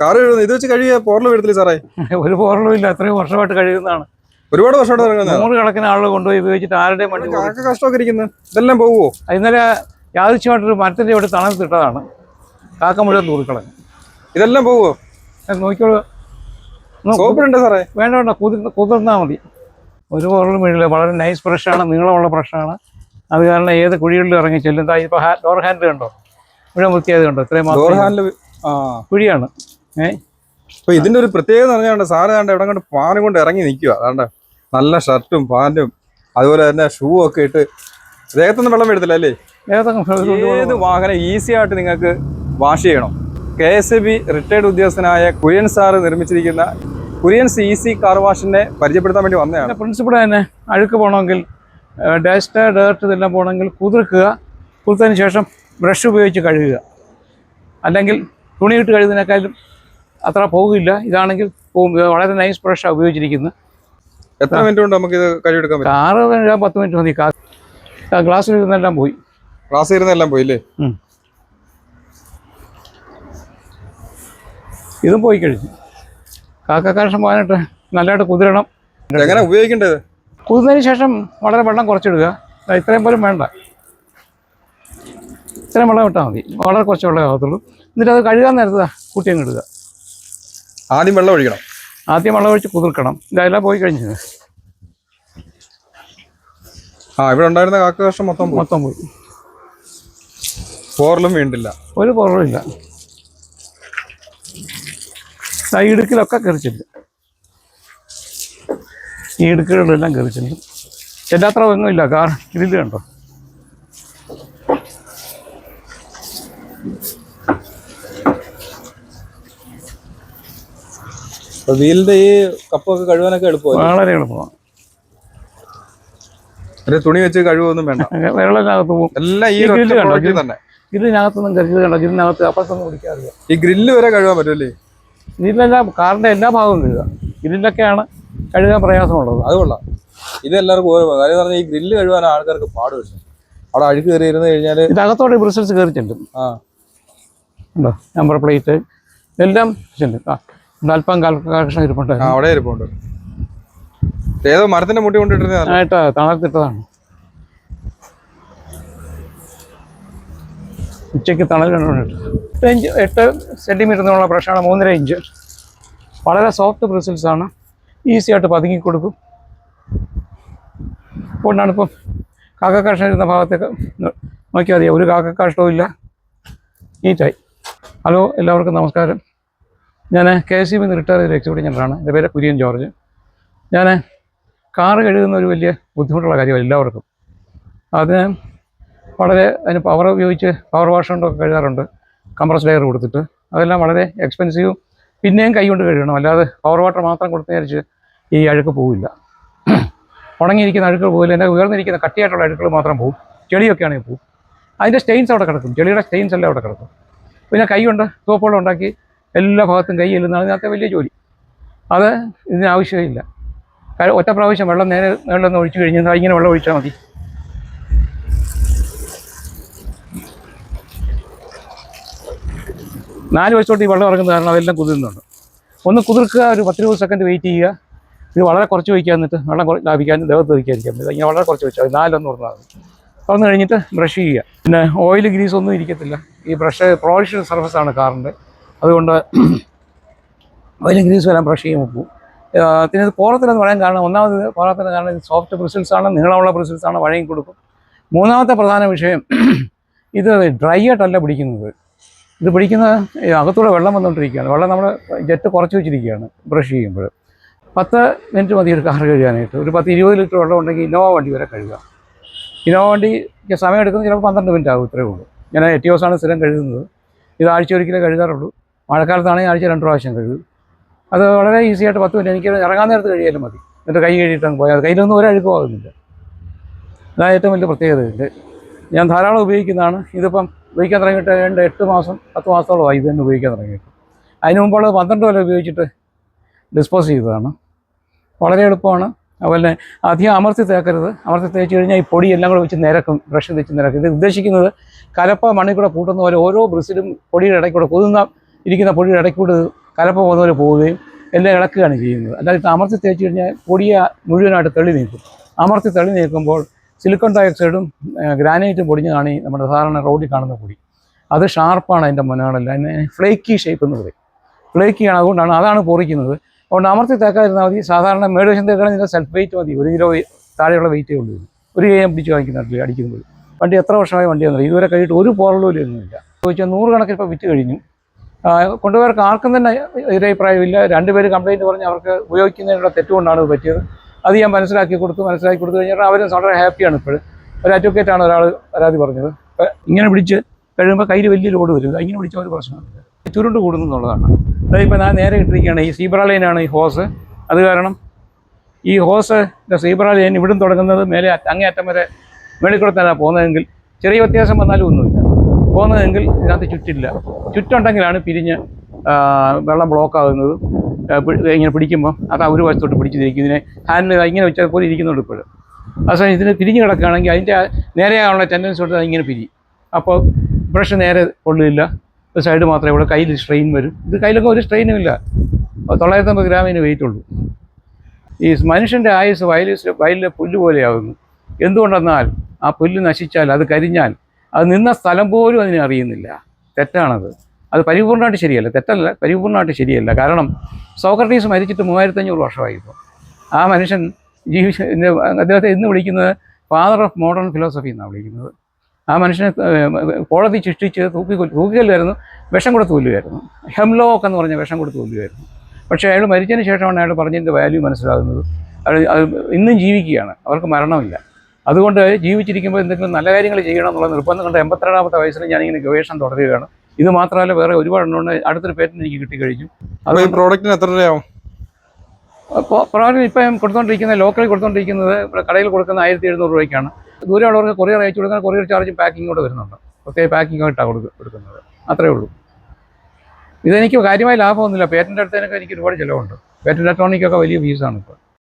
Car കഴുകുന്നത് ഇത് വെച്ച് കഴുകിയ പോറൽ വരത്തില്ല സാറേ? ഒരു പോറലും ഇല്ല അത്രയും വർഷമായിട്ട് കഴിയുന്നതാണ് ഒരുപാട് വർഷമായിട്ട് ഇറങ്ങുന്നത് നൂറുകണക്കിന് ആളുകൾ കൊണ്ടുപോയി ഉപയോഗിച്ചിട്ട് ആരുടെയും വണ്ടി പോയി. കാക്ക കഷ്ടമൊക്കെ ഇരിക്കുന്നത് ഇതെല്ലാം പോകുമോ ഇന്നലെ യാദൃശ്യമായിട്ടൊരു മരത്തിന്റെ ഇവിടെ തണുത്തിട്ടതാണ് കാക്ക മുഴുവൻ തൂറിക്കളഞ്ഞു. ഇതെല്ലാം പോകുമോ നോക്കിയോളൂ ഒന്ന് സോപ്പിടുണ്ട് സാറേ. വേണ്ട വേണ്ട കുതിർ കുതിർന്നാൽ മതി. ഒരു പോറലും വീഴില്ല വളരെ നൈസ് ബ്രഷാണ് നീളമുള്ള ബ്രഷാണ് അത് കാരണം ഏത് കുഴികളിലും ഇറങ്ങി ചെല്ലും. ദാ ഇപ്പോൾ ഡോർ ഹാൻഡിൽ കണ്ടോ? ഇവിടെ വൃത്തിയായത് കണ്ടോ? ഇത്രയും കുഴിയാണ്. ഏഹ് അപ്പൊ ഇതിന്റെ ഒരു പ്രത്യേകത എന്ന് പറഞ്ഞാൽ സാറ് കണ്ട എവിടെ കണ്ട് പാനും കൊണ്ട് ഇറങ്ങി നിൽക്കുക അതാണ്ട് നല്ല ഷർട്ടും പാന്റും അതുപോലെ തന്നെ ഷൂ ഒക്കെ ഇട്ട് ദേഹത്തൊന്നും വെള്ളം എടുത്തില്ല അല്ലേ? ഏത് വാഹനം ഈസി ആയിട്ട് നിങ്ങൾക്ക് വാഷ് ചെയ്യണം. കെ എസ് ബി റിട്ടയർഡ് ഉദ്യോഗസ്ഥനായ കുര്യൻ സാറ് നിർമ്മിച്ചിരിക്കുന്ന കുര്യൻ ഈസി കാർ വാഷിനെ പരിചയപ്പെടുത്താൻ വേണ്ടി വന്നതാണ്. പ്രിൻസിപ്പിൾ തന്നെ അഴുക്ക് പോകണമെങ്കിൽ ഡസ്റ്റ് ഡേർട്ട് ഇതെല്ലാം പോകണമെങ്കിൽ കുതിർക്കുക. കുതിർത്തതിന് ശേഷം ബ്രഷ് ഉപയോഗിച്ച് കഴുകുക. അല്ലെങ്കിൽ തുണിയിട്ട് കഴുകുന്നതിനേക്കാളും അത്ര പോകില്ല ഇതാണെങ്കിൽ പോകും. വളരെ നൈസ് ബ്രഷാണ് ഉപയോഗിച്ചിരിക്കുന്നത് എത്ര മിനിറ്റ് കൊണ്ട് നമുക്ക് ഇത് കഴിവെടുക്കാൻ പറ്റും? കാറ് കഴുകാൻ പത്ത് മിനിറ്റ് മതി. ഗ്ലാസ്സിൽ ഇരുന്നെല്ലാം പോയി. ഗ്ലാസ് ഇരുന്നെല്ലാം പോയില്ലേ. ഇതും പോയി കഴിഞ്ഞു. കാക്കക്കാരഷം പോകാനായിട്ട് നല്ലതായിട്ട് കുതിരണം. എങ്ങനെ ഉപയോഗിക്കേണ്ടത്? കുതിർന്നതിന് ശേഷം വളരെ വെള്ളം കുറച്ചിടുക. ഇത്രയും പോലും വേണ്ട. ഇത്രയും വെള്ളം ഇട്ടാൽ മതി. വളരെ കുറച്ച് വെള്ളമേ ആകത്തുള്ളൂ. എന്നിട്ട് അത് കഴുകാൻ നേരത്തെ ദാ കൂട്ടി അങ്ങ് ഇടുക. ആദ്യം വെള്ളം ഒഴിക്കണം. ആദ്യം വെള്ളം ഒഴിച്ച് കുതിർക്കണം. ഇതെല്ലാം പോയി കഴിഞ്ഞത് ആ ഇവിടെ ഉണ്ടായിരുന്ന കാക്ക കഷ്ടം മൊത്തം മൊത്തം പോയി. പോറലും വീണ്ടില്ല ഒരു പോറലും ഇല്ല. ഈ ഇടുക്കിലൊക്കെ കയറിച്ചില്ല ഈ ഇടുക്കുകളിലെല്ലാം കയറിച്ചില്ല എല്ലാത്ര ഒന്നുമില്ല കാർ ഇതിൽ കണ്ടോ? വീലിന്റെ ഈ കപ്പൊക്കെ കഴുകാനൊക്കെ എളുപ്പമാണ് വളരെ എളുപ്പമാണ്. ഒരു തുണി വെച്ച് കഴുകൊന്നും വേണ്ട. വെള്ളത്തിനകത്ത് പോകും എല്ലാം ഈ ഗ്രില്ല് കണ്ടോ? തന്നെ. ഇതിനകത്തൊന്നും കരുതി കണ്ടോ? ഇതിനകത്ത് അപ്പുറത്തൊന്നും കുടിക്കാറില്ല. ഈ ഗ്രില്ല് വരെ കഴുകാൻ പറ്റുമല്ലേ ഇതിലെല്ലാം കാറിന്റെ എല്ലാ ഭാഗവും കഴുകാം ഇതിലൊക്കെയാണ് കഴുകാൻ പ്രയാസമുള്ളത്. അത് കൊള്ളാം. ഇത് എല്ലാവർക്കും ഓരോ കാര്യം പറഞ്ഞാൽ ഈ ഗ്രില്ല് കഴുകാൻ ആൾക്കാർക്ക് പാട് വരും അവിടെ അഴുക്ക് കയറി ഇരുന്ന് കഴിഞ്ഞാൽ ഇതകത്തോടെ ബ്രിസൽസ് കയറി ചെല്ലും ആ. ഉണ്ടോ? നമ്പർ പ്ലേറ്റ് എല്ലാം ചെല്ലും. ആ. അല്പം കാൽക്കഷൻ ആ, ഇരിപ്പുണ്ട്. അവിടെ ഇരിപ്പുണ്ട്. ഏതോ മരത്തിന്റെ മുട്ടി കൊണ്ടിട്ടിരുന്ന ആയിട്ട് തണലത്തിട്ടതാണ്. ഉച്ചയ്ക്ക് തണൽ കണ്ടുകൊണ്ടിട്ട് എട്ട് ഇഞ്ച് എട്ട് സെന്റിമീറ്ററിനുള്ള ബ്രഷാണ് മൂന്നര ഇഞ്ച്. വളരെ സോഫ്റ്റ് ബ്രിസിൽസ് ആണ്. ഈസി ആയിട്ട് പതുങ്ങി കൊടുക്കും. അതുകൊണ്ടാണ് ഇപ്പം കാക്കക്കാഷ്ടം ഇരുന്ന ഭാഗത്തേക്ക് നോക്കിയാൽ അറിയാം ഒരു കാക്കക്കാഷ്ടവും ഇല്ല. നീറ്റായി ഹലോ എല്ലാവർക്കും നമസ്കാരം. ഞാൻ K S C B retire ചെയ്ത എക്സിക്യൂട്ടീവ് ജനറലാണ് എന്റെ പേര് കുര്യൻ ജോർജ്. ഞാൻ കാർ കഴുകുന്ന ഒരു വലിയ ബുദ്ധിമുട്ടുള്ള കാര്യമാണ് എല്ലാവർക്കും. അതിന് വളരെ അതിന് പവർ ഉപയോഗിച്ച് പവർ വാഷ് കൊണ്ടൊക്കെ കഴുകാറുണ്ട്. കംപ്രസ് ലെയർ കൊടുത്തിട്ട്. അതെല്ലാം വളരെ എക്സ്പെൻസീവും പിന്നെയും കൈ കൊണ്ട് കഴുകണം. അല്ലാതെ പവർ വാട്ടർ മാത്രം കൊടുത്ത് വിചാരിച്ച് ഈ അഴുക്ക് പോവില്ല. ഉണങ്ങിയിരിക്കുന്ന അഴുക്കൾ പോകില്ല എന്റെ ഉയർന്നിരിക്കുന്ന കട്ടിയായിട്ടുള്ള അഴുക്കൾ മാത്രം പോകും ചെളിയൊക്കെ ആണെങ്കിൽ പോകും അതിന്റെ സ്റ്റെയിൻസ് അവിടെ കിടക്കും. ചെളിയുടെ സ്റ്റെയിൻസ് എല്ലാം അവിടെ കിടക്കും. പിന്നെ കൈ കൊണ്ട് ഉണ്ടാക്കി എല്ലാ ഭാഗത്തും കൈ ചെല്ലുന്നതാണ് ഇതിനകത്തെ വലിയ ജോലി. അത് ഇതിനാവശ്യമില്ല കാരണം ഒറ്റ പ്രാവശ്യം വെള്ളം നേരെ വെള്ളം ഒന്ന് ഒഴിച്ചു കഴിഞ്ഞാൽ ഇങ്ങനെ വെള്ളം ഒഴിച്ചാൽ മതി. നാല് വയസ്സോട്ട് ഈ വെള്ളം ഇറങ്ങുന്ന കാരണം അതെല്ലാം കുതിരുന്നുണ്ട് ഒന്ന് കുതിർക്കുക ഒരു പത്തിരുപത് സെക്കൻഡ് വെയിറ്റ് ചെയ്യുക. ഇത് വളരെ കുറച്ച് വയ്ക്കുക എന്നിട്ട് വെള്ളം ലാഭിക്കാനും ദേവത്ത് വയ്ക്കാതിരിക്കാൻ പറ്റും. ഇങ്ങനെ വളരെ കുറച്ച് വെച്ചാൽ നാലൊന്നും മതി. തുറന്ന് കഴിഞ്ഞിട്ട് ബ്രഷ് ചെയ്യുക. പിന്നെ ഓയിൽ ഗ്രീസ് ഒന്നും ഇരിക്കത്തില്ല. ഈ ബ്രഷ് പ്രൊഫഷണൽ സർഫസ് ആണ് കാറിന്റെ. അതുകൊണ്ട് അതിൽ ഗ്രീസ് വരാൻ ചെയ്യുമ്പോൾ പോകും പിന്നെ ഇത് പോറത്തിലെന്ന് പറയാൻ കാരണം ഒന്നാമത് കോറത്തിന് കാരണം സോഫ്റ്റ് ബ്രിസിൽസ് ആണ് നീളമുള്ള ആണ് വഴങ്ങി കൊടുക്കും. മൂന്നാമത്തെ പ്രധാന വിഷയം ഇത് ഡ്രൈ ആയിട്ടല്ല പിടിക്കുന്നത്. ഇത് പിടിക്കുന്ന അകത്തൂടെ വെള്ളം വന്നുകൊണ്ടിരിക്കുകയാണ് വെള്ളം നമ്മൾ ജെറ്റ് കുറച്ച് വെച്ചിരിക്കുകയാണ് ബ്രഷ് ചെയ്യുമ്പോൾ. പത്ത് മിനിറ്റ് മതി ഒരു കാർ കഴുകാനായിട്ട്. ഒരു പത്ത് ഇരുപത് ലിറ്റർ വെള്ളം ഉണ്ടെങ്കിൽ ഇന്നോവ വണ്ടി വരെ കഴുകാം. ഇന്നോവ വണ്ടിക്ക് സമയം എടുക്കുന്നത് ചിലപ്പോൾ പന്ത്രണ്ട് മിനിറ്റ് ആകും ഇത്രയേ ഉള്ളൂ. ഞാൻ എറ്റിയോസാണ് സ്ഥിരം കഴുകുന്നത്. ഇത് ആഴ്ച ഒരിക്കലേ കഴുകാറുള്ളൂ. മഴക്കാലത്താണെങ്കിൽ ആഴ്ച രണ്ട് പ്രാവശ്യം കഴുകും. അത് വളരെ ഈസി ആയിട്ട് പത്ത് മിനിറ്റ് എനിക്ക് ഇറങ്ങാൻ നേരത്ത് കഴിയാലും മതി. എന്നിട്ട് കൈ കഴുകിയിട്ട് അങ്ങ് പോയാൽ കയ്യിലൊന്നും ഒരഴുക്കും ആകുന്നില്ല അതാണ് ഏറ്റവും വലിയ പ്രത്യേകത ഇതിന്റെ ഞാൻ ധാരാളം ഉപയോഗിക്കുന്നതാണ്. ഇതിപ്പം ഉപയോഗിക്കാൻ തുടങ്ങിയിട്ട് രണ്ട് എട്ട് മാസം പത്ത് മാസത്തോളമായി ഇത് തന്നെ ഉപയോഗിക്കാൻ തുടങ്ങിയിട്ട്. അതിന് മുമ്പുള്ളത് പന്ത്രണ്ട് കൊല്ലം ഉപയോഗിച്ചിട്ട് ഡിസ്പോസ് ചെയ്തതാണ്. വളരെ എളുപ്പമാണ്. അതുപോലെ അധികം അമർത്തി തേക്കരുത്. അമർത്തി തേച്ച് കഴിഞ്ഞാൽ ഈ പൊടി എല്ലാം കൂടെ വെച്ച് നിരക്കും. ബ്രഷ് തേച്ച് നിരക്കും. ഇത് ഉദ്ദേശിക്കുന്നത് കലപ്പ മണ്ണിൽ കൂടെ കൂട്ടുന്ന പോലെ ഓരോ ബ്രസിലും പൊടിയുടെ ഇടയ്ക്കൂടെ കൊതുന്ന ഇരിക്കുന്ന പൊടിയുടെ ഇടയ്ക്കൂടെ കലപ്പ പോലെ പോവുകയും എല്ലാം ഇളക്കുകയാണ് ചെയ്യുന്നത്. അല്ലാതെ അമർത്തി തേച്ച് കഴിഞ്ഞാൽ പൊടിയെ മുഴുവനായിട്ട് തെളി നീക്കും. അമർത്തി തെളി നീക്കുമ്പോൾ സിലിക്കൺ ഡയോക്സൈഡും ഗ്രാനൈറ്റും പൊടിഞ്ഞതാണ് ഈ നമ്മുടെ സാധാരണ റോഡിൽ കാണുന്ന പൊടി. അത് ഷാർപ്പാണ് അതിന്റെ മുനകളെല്ലാം അതിന് ഫ്ലേക്കി ഷേപ്പ് എന്ന് പറയും. ഫ്ലേക്കിയാണ് അതുകൊണ്ടാണ് അതാണ് പൊറിക്കുന്നത്. അതുകൊണ്ട് അമർത്തി തേക്കാതിരുന്നാൽ മതി. സാധാരണ മേഡേഷൻ തേക്കാണെങ്കിൽ സെൽഫ് വെയിറ്റ് മതി. ഒരു കിലോ താഴെയുള്ള വെയിറ്റേ ഉള്ളൂ. ഒരു കൈ പിടിച്ച് വാങ്ങിക്കുന്നുണ്ട് അടിക്കുമ്പോൾ. വണ്ടി എത്ര വർഷമായി വണ്ടി വന്നത് ഇതുവരെ കഴിഞ്ഞിട്ട് ഒരു പോറലോലും ഒന്നുമില്ല ചോദിച്ചാൽ നൂറുകണക്കിന് ഇപ്പോൾ വിറ്റ് കഴിഞ്ഞു. കൊണ്ടുപോയവർക്ക് ആർക്കും തന്നെ എതിരഭിപ്രായമില്ല രണ്ടുപേര് കംപ്ലയിന്റ് പറഞ്ഞ് അവർക്ക് ഉപയോഗിക്കുന്നതിനുള്ള തെറ്റുകൊണ്ടാണ് ഇത് പറ്റിയത്. അത് ഞാൻ മനസ്സിലാക്കി കൊടുത്തു. മനസ്സിലാക്കി കൊടുത്തു കഴിഞ്ഞാൽ അവരും വളരെ ഹാപ്പിയാണ് ഇപ്പോഴും. ഒരു അഡ്വക്കേറ്റാണ് ഒരാൾ പരാതി പറഞ്ഞത്. ഇങ്ങനെ പിടിച്ച് കഴിയുമ്പോൾ കയ്യിൽ വലിയ ലോഡ് വരും ഇങ്ങനെ പിടിച്ച ഒരു പ്രശ്നമില്ല ചുരുണ്ട് കൂടുന്നു എന്നുള്ളതാണ്. അതായത് ഞാൻ നേരെ ഇട്ടിരിക്കുകയാണ് ഈ സീബ്ര ലൈനാണ് ഈ ഹോസ് അത് കാരണം ഈ ഹോസ് സീബ്ര ലൈൻ ഇവിടും തുടങ്ങുന്നത് മേലെ അങ്ങേയറ്റം വരെ മേളിൽ കൂടെ തന്നെ പോകുന്നതെങ്കിൽ ചെറിയ വ്യത്യാസം വന്നാലും ഒന്നുമില്ല. പോകുന്നതെങ്കിൽ ഇതിനകത്ത് ചുറ്റില്ല. ചുറ്റുണ്ടെങ്കിലാണ് പിരിഞ്ഞ് വെള്ളം ബ്ലോക്ക് ആകുന്നത് ആ, ഇങ്ങനെ പിടിക്കുമ്പോൾ അത് ഒരു വശത്തോട്ട് പിടിച്ച് തിരിക്കും ഇതിനെ ഹാൻഡ് ഇങ്ങനെ വെച്ചാൽ പോലെ ഇരിക്കുന്നുണ്ട് ഇപ്പോഴും. അവസാനം ഇതിന് പിരിഞ്ഞ് കിടക്കുകയാണെങ്കിൽ അതിന്റെ നേരെയാണുള്ള ടെൻഡൻസി തൊട്ട് അതിങ്ങനെ പിരി അപ്പോൾ ബ്രഷ് നേരെ കൊള്ളില്ല. ഒരു സൈഡ് മാത്രമേ ഇവിടെ കയ്യിൽ സ്ട്രെയിൻ വരും. ഇത് കയ്യിലൊക്കെ ഒരു സ്ട്രെയിനും ഇല്ല. തൊള്ളായിരത്തമ്പത് ഗ്രാമിന് വെയിറ്റ് ഉള്ളൂ. ഈ മനുഷ്യന്റെ ആയുസ് വയലിൽ വയലിലെ പുല്ല് പോലെയാകുന്നു എന്തുകൊണ്ടെന്നാൽ ആ പുല്ല് നശിച്ചാൽ അത് കരിഞ്ഞാൽ അത് നിന്ന സ്ഥലം പോലും അതിനെ അറിയുന്നില്ല. തെറ്റാണത്. അത് പരിപൂർണമായിട്ട് ശരിയല്ല. തെറ്റല്ല പരിപൂർണമായിട്ട് ശരിയല്ല. കാരണം സോക്രട്ടീസ് മരിച്ചിട്ട് മൂവായിരത്തഞ്ഞൂറ് വർഷമായി ഇപ്പോൾ ആ മനുഷ്യൻ ജീവിച്ച അദ്ദേഹത്തെ ഇന്ന് വിളിക്കുന്നത് ഫാദർ ഓഫ് മോഡേൺ ഫിലോസഫി എന്നാണ് വിളിക്കുന്നത്. ആ മനുഷ്യനെ കോടതി ശിക്ഷിച്ച് തൂക്കി കൊല്ല് തൂക്കിക്കൊല്ലായിരുന്നു വിഷം കൊടുത്ത് കൊല്ലുമായിരുന്നു ഹെംലോക്ക് എന്ന് പറഞ്ഞ വിഷം കൊടുത്ത് കൊല്ലുമായിരുന്നു പക്ഷേ അയാൾ മരിച്ചതിന് ശേഷമാണ് അയാൾ പറഞ്ഞതിന്റെ വാല്യൂ മനസ്സിലാകുന്നത്. അത് ഇന്നും ജീവിക്കുകയാണ്. അവർക്ക് മരണമില്ല. അതുകൊണ്ട് ജീവിച്ചിരിക്കുമ്പോൾ എന്തെങ്കിലും നല്ല കാര്യങ്ങൾ ചെയ്യണം എന്നുള്ള നിർബന്ധം കൊണ്ട് എൺപത്തിരണ്ടാമത്തെ വയസ്സിൽ ഞാനിങ്ങനെ ഗവേഷണം തുടരുകയാണ്. ഇത് മാത്രമല്ല വേറെ ഒരുപാട് എണ്ണമുണ്ട് അടുത്തൊരു പേറ്റന്റ് എനിക്ക് കിട്ടിക്കഴിഞ്ഞു അത് ഈ പ്രോഡക്റ്റിന് എത്ര രൂപയാവും? അപ്പോൾ പ്രോഡക്റ്റ് ഇപ്പം ഞാൻ കൊടുത്തുകൊണ്ടിരിക്കുന്ന ലോക്കലിൽ കൊടുത്തുകൊണ്ടിരിക്കുന്നത് കടയിൽ കൊടുക്കുന്ന ആയിരത്തി എഴുന്നൂറ് രൂപയ്ക്കാണ്. ദൂരെയുള്ളവർക്ക് കൊറിയർ അയച്ചു കൊടുക്കാൻ കൊറിയർ ചാർജും പാക്കിംഗ് കൂടെ വരുന്നുണ്ട്. പ്രത്യേക പാക്കിംഗ് ആയിട്ടാണ് കൊടുക്കുക കൊടുക്കുന്നത്. അത്രേ ഉള്ളൂ. ഇതെനിക്ക് കാര്യമായ ലാഭമൊന്നുമില്ല. പേറ്റന്റ് എടുത്തതിനൊക്കെ എനിക്ക് ഒരുപാട് ചിലവുണ്ട്. പേറ്റന്റ് ഇലക്ട്രോണിക്കൊക്കെ വലിയ ഫീസാണ് ഇപ്പോൾ.